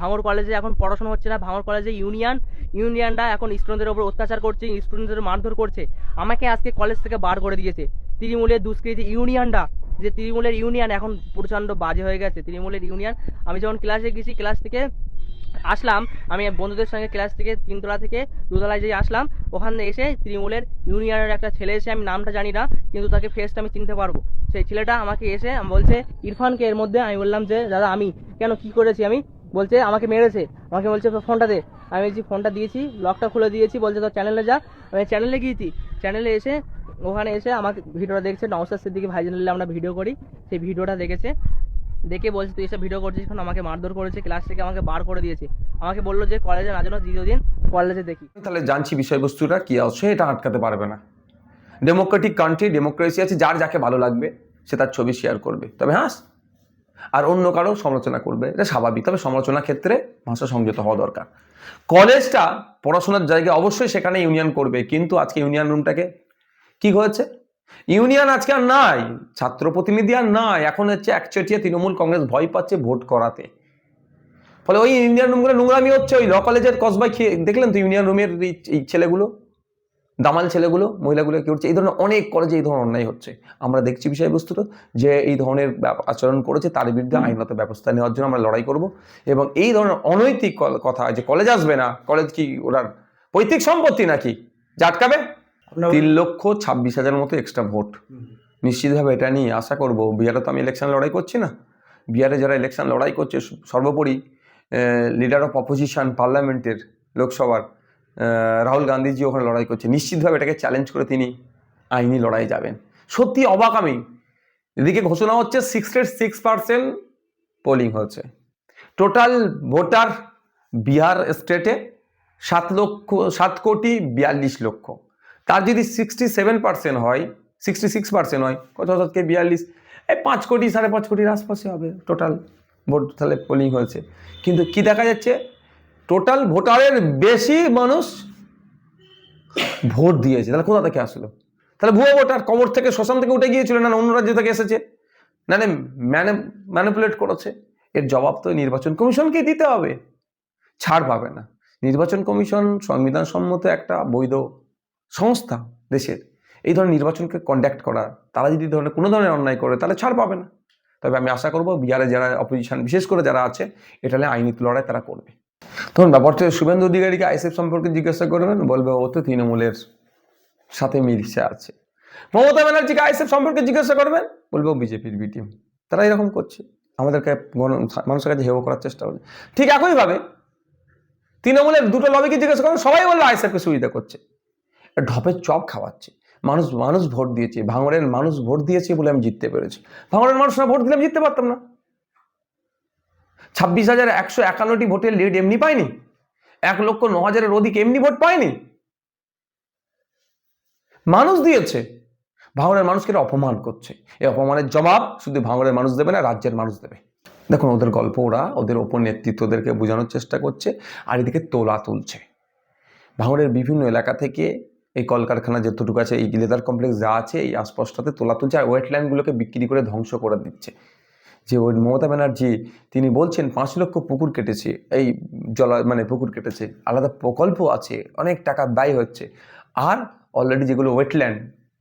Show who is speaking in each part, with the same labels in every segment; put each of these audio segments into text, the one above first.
Speaker 1: ভাঙর কলেজে এখন পড়াশোনা হচ্ছে না। ভাঙর কলেজে ইউনিয়ন ইউনিয়নটা এখন স্টুডেন্টদের ওপর অত্যাচার করছে স্টুডেন্টদের মারধর করছে। আমাকে আজকে কলেজ থেকে বার করে দিয়েছে। তৃণমূলের দুষ্কৃতি ইউনিয়নটা যে তৃণমূলের ইউনিয়ন এখন প্রচণ্ড বাজে হয়ে গেছে। তৃণমূলের ইউনিয়ন আমি যখন ক্লাসে গেছি ক্লাস থেকে আসলাম, আমি বন্ধুদের সঙ্গে ক্লাস থেকে তিনতলা থেকে দুতলায় যেয়ে আসলাম, ওখানে এসে তৃণমূলের ইউনিয়নের একটা ছেলে এসে, আমি নামটা জানি না, কিন্তু তাকে ফেসটা আমি চিনতে পারব। সেই ছেলেটা আমাকে এসে বলছে, ইরফানকে এর মধ্যে, আমি বললাম যে, দাদা, আমি কেন কি করেছি আমি? বলছে, আমাকে মেরেছে। আমাকে বলছে, "তোর ফোনটা দে। আমি বলছি, ফোনটা দিয়েছি, লকটা খুলে দিয়েছি। বলছে, তোর চ্যানেলে যা। আমি চ্যানেলে গিয়েছি। চ্যানেলে এসে ওখানে এসে আমাকে ভিডিওটা দেখছে। নওসার সিদ্দিকি ভাই চ্যানেলে আমরা ভিডিও করি। সেই ভিডিওটা দেখেছে। দেখে বলছে, তুই এসব ভিডিও করছিস এখন আমাকে মারধর করেছে ক্লাস থেকে আমাকে বার করে দিয়েছে। আমাকে বলল যে কলেজে না যেন দ্বিতীয় দিন কলেজে দেখি।
Speaker 2: তাহলে জানছি বিষয়বস্তুটা কি আছে, এটা আটকাতে পারবে না। ডেমোক্রেটিক কান্ট্রি ডেমোক্রেসি আছে, যার যাকে ভালো লাগবে, সে তার ছবি শেয়ার করবে। তবে হ্যাঁ আর অন্য কারও সমালোচনা করবে। এটা স্বাভাবিক। তবে সমালোচনার ক্ষেত্রে ভাষা সংযত হওয়া দরকার। কলেজটা পড়াশোনার জায়গায় অবশ্যই সেখানে ইউনিয়ন করবে। কিন্তু আজকে ইউনিয়ন রুমটাকে কি হয়েছে? ইউনিয়ন আজকে আর নাই। ছাত্র প্রতিনিধি আর নাই। এখন হচ্ছে একচেটিয়া তৃণমূল কংগ্রেস ভয় পাচ্ছে ভোট করাতে। ফলে ওই ইউনিয়ন রুমগুলো নোংরামি হচ্ছে। ওই ল কলেজের কসবাই খেয়ে দেখলেন তো ইউনিয়ন রুমের ছেলেগুলো? দামাল ছেলেগুলো মহিলাগুলো কি করছে? এই ধরনের অনেক কলেজে এই ধরনের অন্যায় হচ্ছে। আমরা দেখছি বিষয়বস্তুটা যে এই ধরনের আচরণ করেছে তার বিরুদ্ধে আইনত ব্যবস্থা নেওয়ার জন্য আমরা লড়াই করব এবং এই ধরনের অনৈতিক কথা যে কলেজ আসবে না কলেজ কি ওনার পৈতৃক সম্পত্তি নাকি? জাটকাবে তিন লক্ষ ছাব্বিশ হাজার মতো এক্সট্রা ভোট নিশ্চিতভাবে এটা নিয়ে আশা করব বিহারে তো আমি ইলেকশন লড়াই করছি না। বিহারে যারা ইলেকশন লড়াই করছে সর্বোপরি লিডার অফ অপোজিশন পার্লামেন্টের লোকসভার রাহুল গান্ধীজি ওখানে লড়াই করছে। নিশ্চিতভাবে এটাকে চ্যালেঞ্জ করে তিনি আইনি লড়াই যাবেন। সত্যি অবাক আমি। এদিকে ঘোষণা হচ্ছে সিক্সটি সিক্স পার্সেন্ট পোলিং হচ্ছে টোটাল ভোটার বিহার স্টেটে সাত লক্ষ, সাত কোটি বিয়াল্লিশ লক্ষ। তার যদি সিক্সটি সেভেন পার্সেন্ট হয় সিক্সটি সিক্স পার্সেন্ট হয়, কত শতকে বিয়াল্লিশ? এই পাঁচ কোটি, সাড়ে পাঁচ কোটির আশপাশে হবে। টোটাল ভোট তাহলে পোলিং হয়েছে। কিন্তু কি দেখা যাচ্ছে? টোটাল ভোটারের বেশি মানুষ ভোট দিয়েছে। তাহলে কোথা থেকে আসলো? তাহলে ভুয়ো ভোটার কবর থেকে, শ্মশান থেকে উঠে গিয়েছিল না অন্য রাজ্য থেকে এসেছে? না না ম্যানিপুলেট করেছে? এর জবাব তো নির্বাচন কমিশনকেই দিতে হবে। ছাড় পাবে না। নির্বাচন কমিশন সংবিধান সম্মত একটা বৈধ সংস্থা দেশের। এই ধরনের নির্বাচনকে কন্ডাক্ট করা, তারা যদি ধরনের কোনো ধরনের অন্যায় করে, তাহলে ছাড় পাবে না। তবে আমি আশা করব বিহারে যারা অপোজিশন বিশেষ করে যারা আছে, এটা নিয়ে লড়াই তারা করবে। তখন ব্যাপারটা শুভেন্দু অধিকারীকে আইএসএফ সম্পর্কে জিজ্ঞাসা করবেন, বলবে ও তো তৃণমূলের সাথে মিলছে আছে। মমতা ব্যানার্জিকে আইএসএফ সম্পর্কে জিজ্ঞাসা করবেন, বলবে ও বিজেপির বি টিম তারা এরকম করছে। আমাদেরকে মানুষের কাছে হেও করার চেষ্টা করছে। ঠিক একইভাবে তৃণমূলের দুটো লবিকে জিজ্ঞাসা করেন সবাই বলল আইএসএফকে সুবিধা করছে। ঢপের চপ খাওয়াচ্ছে। মানুষ মানুষ ভোট দিয়েছে। ভাঙড়ের মানুষ ভোট দিয়েছে বলে আমি জিততে পেরেছি। ভাঙড়ের মানুষ না ভোট দিলে আমি জিততে পারতাম না। ছাব্বিশ হাজার একশো একান্নটি ভোটের লিড এমনি পায়নি? এক লক্ষ ন হাজারের অধিক এমনি ভোট পায়নি? মানুষ দিয়েছে। ভাঙড়ের মানুষকে অপমান করছে। এই অপমানের জবাব শুধু ভাঙড়ের মানুষ দেবে না, রাজ্যের মানুষ দেবে। দেখুন, ওদের গল্প ওরা, ওদের ওপর নেতৃত্বদেরকে বোঝানোর চেষ্টা করছে, আর এদিকে তোলা তুলছে। ভাঙড়ের বিভিন্ন এলাকা থেকে এই কলকারখানা যতটুকু আছে, এই লেদার কমপ্লেক্স যা আছে, এই আশপাশটাতে তোলা তুলছে, আর ওয়েটল্যান্ডগুলোকে বিক্রি করে ধ্বংস করে দিচ্ছে। যে ওই মমতা ব্যানার্জি, তিনি বলছেন, পাঁচ লক্ষ পুকুর কেটেছে। এই জলা মানে পুকুর কেটেছে। আলাদা প্রকল্প আছে, অনেক টাকা ব্যয় হচ্ছে। আর অলরেডি যেগুলো ওয়েটল্যান্ড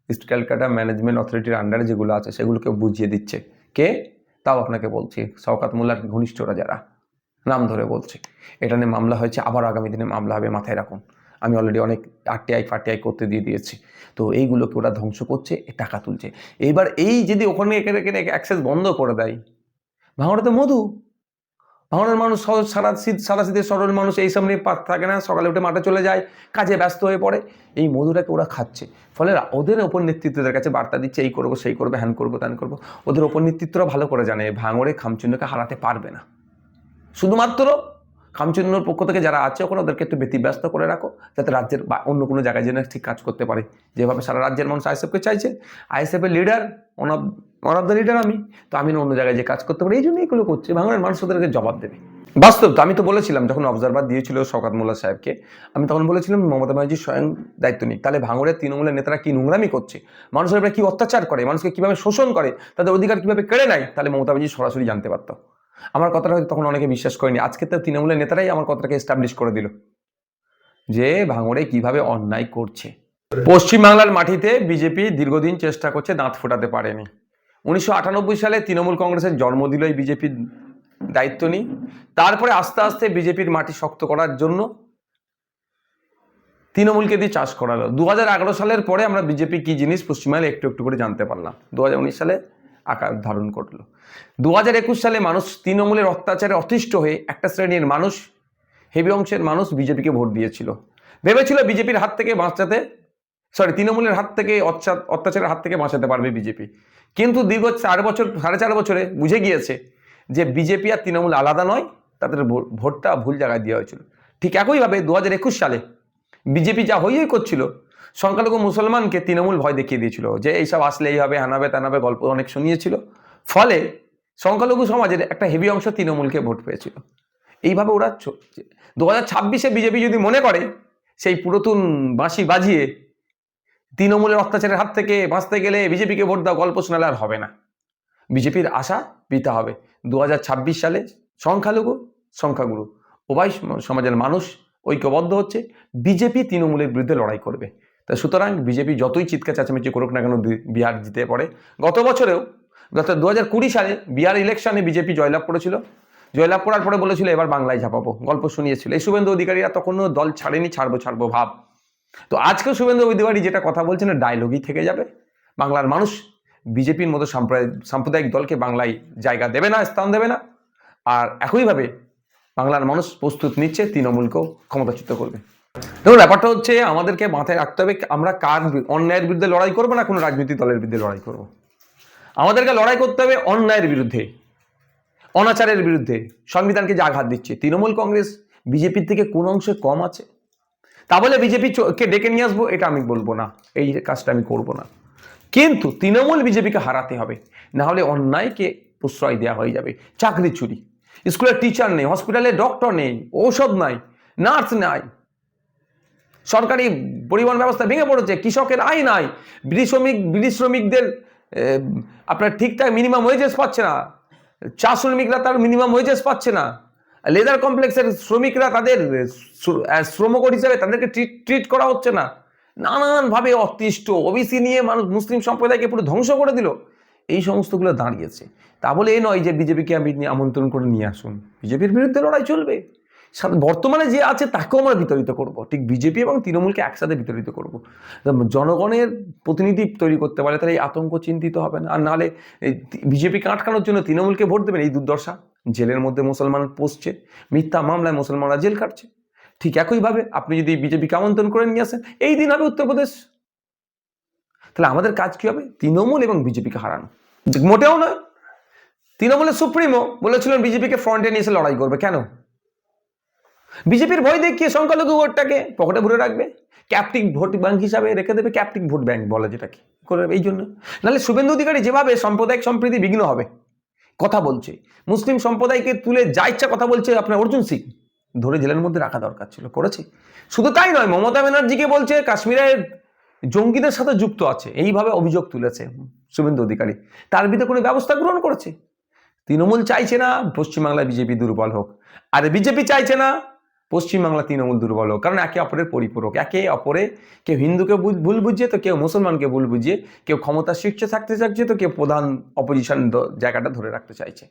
Speaker 2: ইস্ট ক্যালকাটা ম্যানেজমেন্ট অথরিটির আন্ডারে যেগুলো আছে সেগুলোকে বুঝিয়ে দিচ্ছে। কে? তাও আপনাকে বলছি, শওকাত মোল্লার ঘনিষ্ঠরা যারা, নাম ধরে বলছে। এটা নিয়ে মামলা হয়েছে, আবার আগামী দিনে মামলা হবে, মাথায় রাখুন। আমি অলরেডি অনেক আরটিআই ফারটিআই করতে দিয়ে দিয়েছি। তো এইগুলোকে ওরা ধ্বংস করছে টাকা তুলছে। এইবার এই যদি ওখানে এখানে এখানে অ্যাক্সেস বন্ধ করে দেয় ভাঙড়ে তো মধু। ভাঙড়ের মানুষ সারা শীত, সারা শীতের সরল মানুষ, এই নিয়ে থাকে না। সকালে উঠে মাঠে চলে যায়, কাজে ব্যস্ত হয়ে পড়ে। এই মধুটাকে ওরা খাচ্ছে। ফলে ওদের ওপর নেতৃত্বদের কাছে বার্তা দিচ্ছে, এই করব, সেই করব, হ্যান করব, ত্যান করব। ওদের ওপর নেতৃত্বরা ভালো করে জানে, ভাঙড়ে খামচুন্নকে হারাতে পারবে না। শুধুমাত্র খামচুন্নর পক্ষ থেকে যারা আছে, ওখানে ওদেরকে একটু ব্যতিব্যস্ত করে রাখো, যাতে রাজ্যের বা অন্য কোনো জায়গায় যেন ঠিক কাজ করতে পারে। যেভাবে সারা রাজ্যের মানুষ আইএসএফকে চাইছে আইএসএফের leader one of one of the leader আমি। তো আমি অন্য জায়গায় যে কাজ করতে পারি, এই জন্য এগুলো করছে। বাংলার মানুষ ওদেরকে জবাব দেবে। বাস্তব, তো আমি তো বলেছিলাম, যখন অবজারভার দিয়েছিল শওকাত মোল্লা সাহেবকে, আমি তখন বলেছিলাম, মমতা ব্যানার্জি স্বয়ং দায়িত্ব নিক। তাহলে ভাঙড়ের তৃণমূলের নেতারা কি নোংরামি করছে? মানুষের উপরে কি অত্যাচার করে? মানুষকে কীভাবে শোষণ করে? তাদের অধিকার কীভাবে কেড়ে নেয়? তাহলে মমতা ব্যানার্জি সরাসরি জানতে পারতো। আমার কথাটা হয়তো তখন অনেকে বিশ্বাস করেনি। আজকে তো তৃণমূলের নেতারাই আমার কথাটাকে এস্টাবলিশ করে দিল। যে ভাঙড়ে কীভাবে অন্যায় করছে। পশ্চিমবাংলার মাটিতে বিজেপি দীর্ঘদিন চেষ্টা করছে দাঁত ফোটাতে পারেনি। উনিশশো আটানব্বই সালে তৃণমূল কংগ্রেসের জন্ম দিল এই বিজেপির দায়িত্ব নিই তারপরে আস্তে আস্তে বিজেপির মাটি শক্ত করার জন্য তৃণমূলকে দিয়ে চাষ করালো। দু হাজার এগারো সালের পরে আমরা বিজেপি কি জিনিস পশ্চিমবাংলায় একটু একটু করে জানতে পারলাম। দু হাজার উনিশ সালে আকার ধারণ করল। দু হাজার একুশ সালে মানুষ তৃণমূলের অত্যাচারে অতিষ্ঠ হয়ে একটা শ্রেণির মানুষ হেভি অংশের মানুষ বিজেপিকে ভোট দিয়েছিল। ভেবেছিল বিজেপির হাত থেকে বাঁচাতে সরি তৃণমূলের হাত থেকে অত্যাচারের হাত থেকে বাঁচাতে পারবে বিজেপি। কিন্তু দীর্ঘ চার বছর, সাড়ে চার বছরে বুঝে গিয়েছে যে বিজেপি আর তৃণমূল আলাদা নয়, তাদের ভোটটা ভুল জায়গায় দেওয়া হয়েছিল। ঠিক একইভাবে দু হাজার একুশ সালে বিজেপি যা হই হই করছিল সংখ্যালঘু মুসলমানকে তৃণমূল ভয় দেখিয়ে দিয়েছিল যে এইসব আসলে এই হবে, হানাবে, তানাবে গল্প অনেক শুনিয়েছিল। ফলে সংখ্যালঘু সমাজের একটা হেভি অংশ তৃণমূলকে ভোট পেয়েছিল। এইভাবে ওরা দু হাজার ছাব্বিশে বিজেপি যদি মনে করে, সেই পুরাতন বাঁশি বাজিয়ে তৃণমূলের অত্যাচারের হাত থেকে বাঁচতে গেলে বিজেপিকে ভোট দাও গল্প শোনালে আর হবে না। বিজেপির আশা পিতা হবে। দু হাজার ছাব্বিশ সালে সংখ্যালঘু সংখ্যাগুরু উভয় সমাজের মানুষ ঐক্যবদ্ধ হচ্ছে। বিজেপি তৃণমূলের বিরুদ্ধে লড়াই করবে। তা সুতরাং বিজেপি যতই চিৎকার চাচামেচি করুক না কেন বিহার জিতে পড়ে। গত বছরেও গত দু হাজার কুড়ি সালে বিহার ইলেকশনে বিজেপি জয়লাভ করেছিল। জয়লাভ করার পরে বলেছিল, এবার বাংলায় ঝাঁপাবো। গল্প শুনিয়েছিল। এই শুভেন্দু অধিকারীরা তখনও দল ছাড়েনি, ছাড়বো ছাড়বো ভাব। তো আজকে শুভেন্দু অধিকারী যেটা কথা বলছেন ডায়লগই থেকে যাবে। বাংলার মানুষ বিজেপির মতো সাম্প্রদায়িক সাম্প্রদায়িক দলকে বাংলায় জায়গা দেবে না, স্থান দেবে না। আর একইভাবে বাংলার মানুষ প্রস্তুত নিচ্ছে, তৃণমূলকেও ক্ষমতাচ্যুত করবে। দেখুন, ব্যাপারটা হচ্ছে আমাদেরকে মাথায় রাখতে হবে আমরা কার অন্যায়ের বিরুদ্ধে লড়াই করব না কোনো রাজনৈতিক দলের বিরুদ্ধে লড়াই করব? আমাদেরকে লড়াই করতে হবে অন্যায়ের বিরুদ্ধে, অনাচারের বিরুদ্ধে। সংবিধানকে যে আঘাত দিচ্ছে, তৃণমূল কংগ্রেস, বিজেপির থেকে কোন অংশে কম আছে? তা বলে বিজেপি কে ডেকে নিয়ে আসব, এটা আমি বলব না, এই কাজটা আমি করব না। কিন্তু তৃণমূল বিজেপিকে হারাতে হবে, না হলে অন্যায়কে প্রশ্রয় দেওয়া হয়ে যাবে। চাকরি চুরি, স্কুলের টিচার নেই হসপিটালে ডক্টর নেই, ঔষধ নাই নার্স নাই। সরকারি পরিবহন ব্যবস্থা ভেঙে পড়েছে, কৃষকের আয় নাই বিড়ি শ্রমিক বিড়ি শ্রমিকদের আপনার ঠিকঠাক মিনিমাম ওয়েজেস পাচ্ছে না চা শ্রমিকরা তার মিনিমাম ওয়েজেস পাচ্ছে না লেদার কমপ্লেক্সের শ্রমিকরা তাদের শ্রমকর হিসাবে তাদেরকে ট্রিট করা হচ্ছে না, নানানভাবে অতিষ্ঠ ওবিসি নিয়ে মানুষ, মুসলিম সম্প্রদায়কে পুরো ধ্বংস করে দিল, এই সমস্তগুলো দাঁড়িয়েছে, তা বলে এ নয় যে বিজেপিকে আমি নিয়ে আমন্ত্রণ করে নিয়ে আসুন বিজেপির বিরুদ্ধে লড়াই চলবে। বর্তমানে যে আছে তাকেও আমরা বিতরিত করব। ঠিক বিজেপি এবং তৃণমূলকে একসাথে বিতরিত করব। জনগণের প্রতিনিধি তৈরি করতে পারে, তাহলে এই আতঙ্ক চিন্তিত হবে না। আর নাহলে বিজেপিকে আটকানোর জন্য তৃণমূলকে ভোট দেবেন, এই দুর্দশা। জেলের মধ্যে মুসলমান পোষছে, মিথ্যা মামলায় মুসলমানরা জেল কাটছে ঠিক একইভাবে আপনি যদি বিজেপিকে আমন্ত্রণ করে নিয়ে আসেন, এই দিন হবে উত্তরপ্রদেশ তাহলে আমাদের কাজ কি হবে? তৃণমূল এবং বিজেপিকে হারানো। মোটেও নয়। তৃণমূলের সুপ্রিমো বলেছিলেন বিজেপিকে ফ্রন্টে নিয়ে এসে লড়াই করবে। কেন? বিজেপির ভয় দেখিয়ে সংখ্যালঘু ভোটটাকে পকেটে ভরে রাখবে। ক্যাপটিক ভোট ব্যাংক হিসাবে রেখে দেবে ক্যাপটিক ভোট ব্যাংক বলে যেটাকে, করে দেবে, এই জন্য। নাহলে শুভেন্দু অধিকারী যেভাবে সাম্প্রদায়িক সম্প্রীতি বিঘ্ন হবে, কথা বলছে। মুসলিম সম্প্রদায়কে তুলে যা ইচ্ছা কথা বলছে আপনার অর্জুন সিং, ধরে জেলের মধ্যে রাখা দরকার ছিল, করেছে। শুধু তাই নয়, মমতা ব্যানার্জিকে বলছে কাশ্মীরের জঙ্গিদের সাথে যুক্ত আছে, এইভাবে অভিযোগ তুলেছে শুভেন্দু অধিকারী। তার বিরুদ্ধে কোনো ব্যবস্থা গ্রহণ করেছে। তৃণমূল চাইছে না, পশ্চিমবাংলায় বিজেপি দুর্বল হোক। আর বিজেপি চাইছে না পশ্চিমবাংলা তৃণমূল দুর্বল হোক, কারণ একে অপরের পরিপূরক, একে অপরে কেউ হিন্দুকে ভুল- বুঝিয়ে তো কেউ মুসলমানকে ভুল বুঝিয়ে, কেউ ক্ষমতা শীর্ষে থাকতে চাইছে তো কেউ প্রধান অপোজিশন জায়গাটা ধরে রাখতে চাইছে।